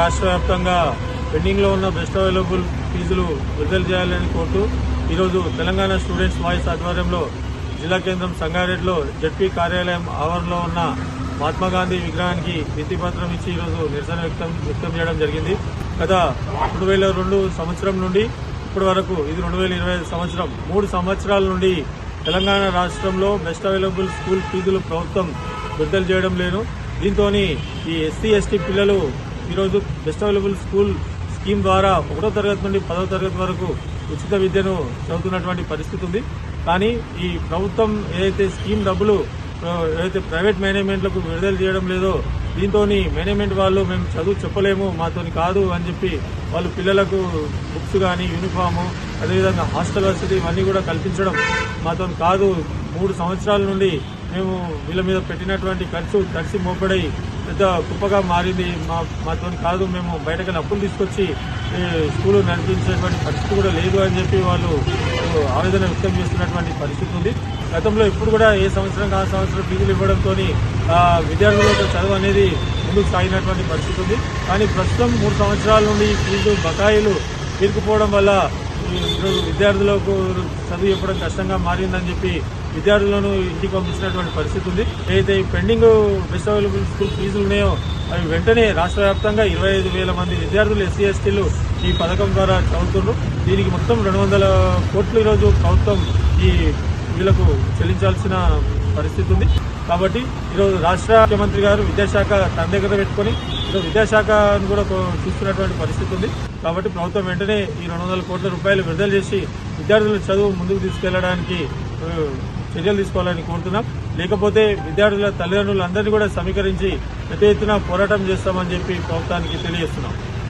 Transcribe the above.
రాష్ట్ర వ్యాప్తంగా పెండింగ్లో ఉన్న బెస్ట్ అవైలబుల్ ఫీజులు విడుదల చేయాలని కోరుతూ ఈరోజు తెలంగాణ స్టూడెంట్స్ వాయిస్ ఆధ్వర్యంలో జిల్లా కేంద్రం సంగారెడ్డిలో జడ్పీ కార్యాలయం ఆవరణలో ఉన్న మహాత్మా గాంధీ విగ్రహానికి భిత్తిపత్రం ఇచ్చి ఈరోజు నిరసన వ్యక్తం వ్యక్తం చేయడం జరిగింది. గత రెండు వేల రెండు సంవత్సరం నుండి ఇప్పటి వరకు ఇది రెండు వేల ఇరవై సంవత్సరం మూడు సంవత్సరాల నుండి తెలంగాణ రాష్ట్రంలో బెస్ట్ అవైలబుల్ స్కూల్ ఫీజులు ప్రభుత్వం విడుదల చేయడం లేదు. దీంతో ఈ ఎస్సీ ఎస్టీ పిల్లలు ఈరోజు బెస్ట్ అవైలబుల్ స్కూల్ స్కీమ్ ద్వారా ఒకటో తరగతి నుండి పదవ తరగతి వరకు ఉచిత విద్యను చదువుతున్నటువంటి పరిస్థితి ఉంది. కానీ ఈ ప్రభుత్వం ఏదైతే స్కీమ్ డబ్బులు ఏదైతే ప్రైవేట్ మేనేజ్మెంట్లకు విడుదల చేయడం లేదో దీంతో మేనేజ్మెంట్ వాళ్ళు మేము చదువు చెప్పలేము మాతోని కాదు అని చెప్పి వాళ్ళు పిల్లలకు బుక్స్ కానీ యూనిఫాము అదేవిధంగా హాస్టల్ వసతి ఇవన్నీ కూడా కల్పించడం మాతో కాదు. మూడు సంవత్సరాల నుండి మేము వీళ్ళ మీద పెట్టినటువంటి ఖర్చు తడిసి మోపడై పెద్ద కుప్పగా మారింది. మా మాతో కాదు మేము బయటకు అప్పులు తీసుకొచ్చి స్కూలు స్కూల్ నడిపించేటువంటి పరిస్థితి కూడా లేదు అని చెప్పి వాళ్ళు ఆవేదన వ్యక్తం చేస్తున్నటువంటి పరిస్థితి ఉంది. గతంలో ఇప్పుడు కూడా ఏ సంవత్సరం ఆ సంవత్సరం ఫీజులు ఇవ్వడంతో విద్యార్థులకు చదువు అనేది ముందుకు సాగినటువంటి పరిస్థితి ఉంది. కానీ ప్రస్తుతం మూడు సంవత్సరాల నుండి ఫీజు బకాయిలు తీరుకుపోవడం వల్ల ఈరోజు విద్యార్థులకు చదువు చెప్పడం కష్టంగా మారిందని చెప్పి విద్యార్థులను ఇంటికి పంపించినటువంటి పరిస్థితి ఉంది. ఏదైతే ఈ పెండింగ్ బెస్ట్ అవైలబుల్ స్కూల్ ఫీజులు ఉన్నాయో అవి వెంటనే రాష్ట్ర వ్యాప్తంగా ఇరవై ఐదు వేల మంది విద్యార్థులు ఎస్సీ ఎస్టీలు ఈ పథకం ద్వారా చదువుతున్నారు. దీనికి మొత్తం రెండు వందల కోట్లు ఈరోజు ప్రభుత్వం ఈ వీళ్ళకు చెల్లించాల్సిన పరిస్థితి ఉంది. కాబట్టి ఈరోజు రాష్ట్ర ముఖ్యమంత్రి గారు విద్యాశాఖ తన దగ్గర పెట్టుకొని ఈరోజు విద్యాశాఖను కూడా చూస్తున్నటువంటి పరిస్థితి ఉంది. కాబట్టి ప్రభుత్వం వెంటనే ఈ రెండు వందల కోట్ల రూపాయలు విడుదల చేసి విద్యార్థుల చదువు ముందుకు తీసుకెళ్ళడానికి చర్యలు తీసుకోవాలని కోరుతున్నాం. లేకపోతే విద్యార్థుల తల్లిదండ్రులందరినీ కూడా సమీకరించి పెద్ద ఎత్తున పోరాటం చేస్తామని చెప్పి ప్రభుత్వానికి తెలియజేస్తున్నాం.